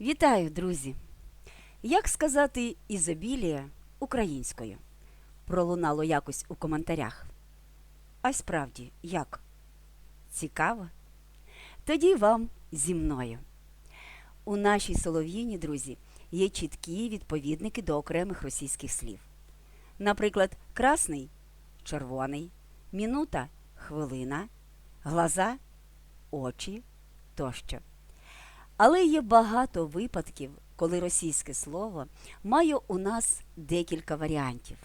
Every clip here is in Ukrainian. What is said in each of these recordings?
Вітаю, друзі! Як сказати ізобілія українською? Пролунало якось у коментарях. А справді, як? Цікаво? Тоді вам зі мною. У нашій солов'їні, друзі, є чіткі відповідники до окремих російських слів. Наприклад, красний червоний, мінута хвилина, глаза очі тощо. Але є багато випадків, коли російське слово має у нас декілька варіантів.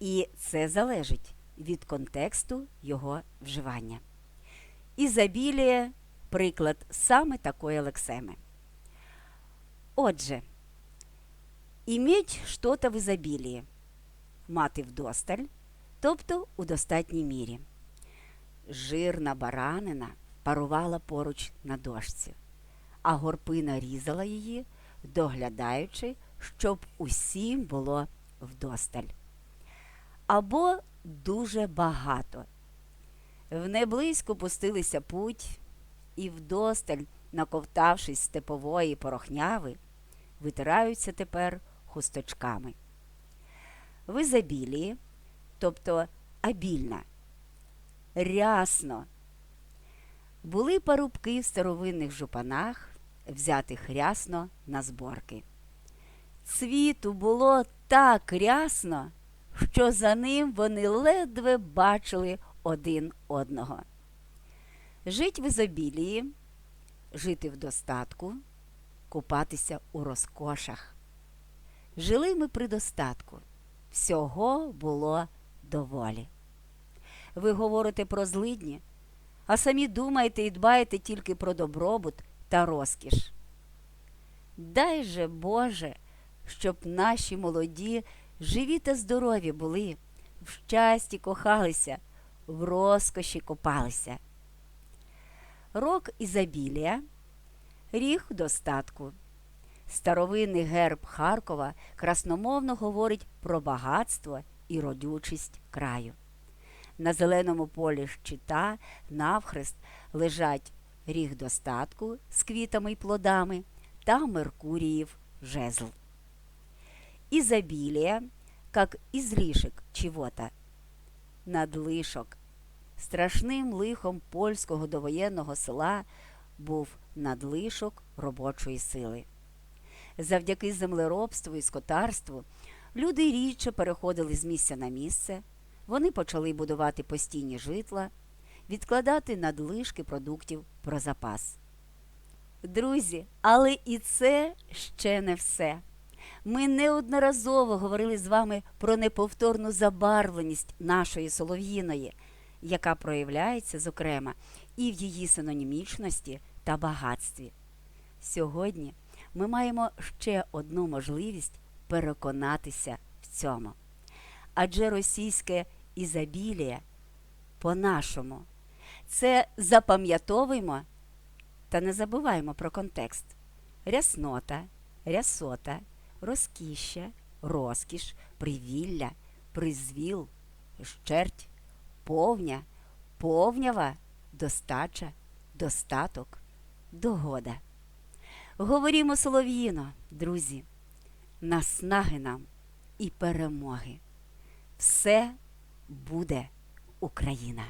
І це залежить від контексту його вживання. Ізобілія – приклад саме такої лексеми. Отже, іметь что-то в ізобілії – мати вдосталь, тобто у достатній мірі. Жирна баранина парувала поруч на дошці а горпина різала її, доглядаючи, щоб усім було вдосталь. Або дуже багато. В неблизько пустилися путь, і вдосталь, наковтавшись степової порохняви, витираються тепер хусточками. В ізобілії, тобто абільна, рясно. Були парубки в старовинних жупанах, взятих рясно на зборки. Цвіту було так рясно, що за ним вони ледве бачили один одного. Жить в ізобілії, жити в достатку, купатися у розкошах. Жили ми при достатку, всього було доволі. Ви говорите про злидні, а самі думаєте і дбаєте тільки про добробут та розкіш. Дай же Боже, щоб наші молоді живі та здорові були, в щасті кохалися, в розкоші копалися. Рок ізобілія, ріг достатку. Старовинний герб Харкова красномовно говорить про багатство і родючість краю. На зеленому полі щита навхрест лежать ріг достатку з квітами й плодами та Меркуріїв жезл. Изобилие, как излишек чего-то. Надлишок. Страшним лихом польського довоєнного села був надлишок робочої сили. Завдяки землеробству і скотарству люди рідше переходили з місця на місце, вони почали будувати постійні житла, відкладати надлишки продуктів про запас. Друзі, але і це ще не все. Ми неодноразово говорили з вами про неповторну забарвленість нашої солов'їної, яка проявляється, зокрема, і в її синонімічності та багатстві. Сьогодні ми маємо ще одну можливість переконатися в цьому. Адже російське ізобілія по-нашому це запам'ятовуємо та не забуваємо про контекст. Ряснота, рясота, розкіща, розкіш, привілля, призвіл, щерть, повня, повнява, достача, достаток, догода. Говорімо солов'їно, друзі, наснаги нам і перемоги. Все буде Україна!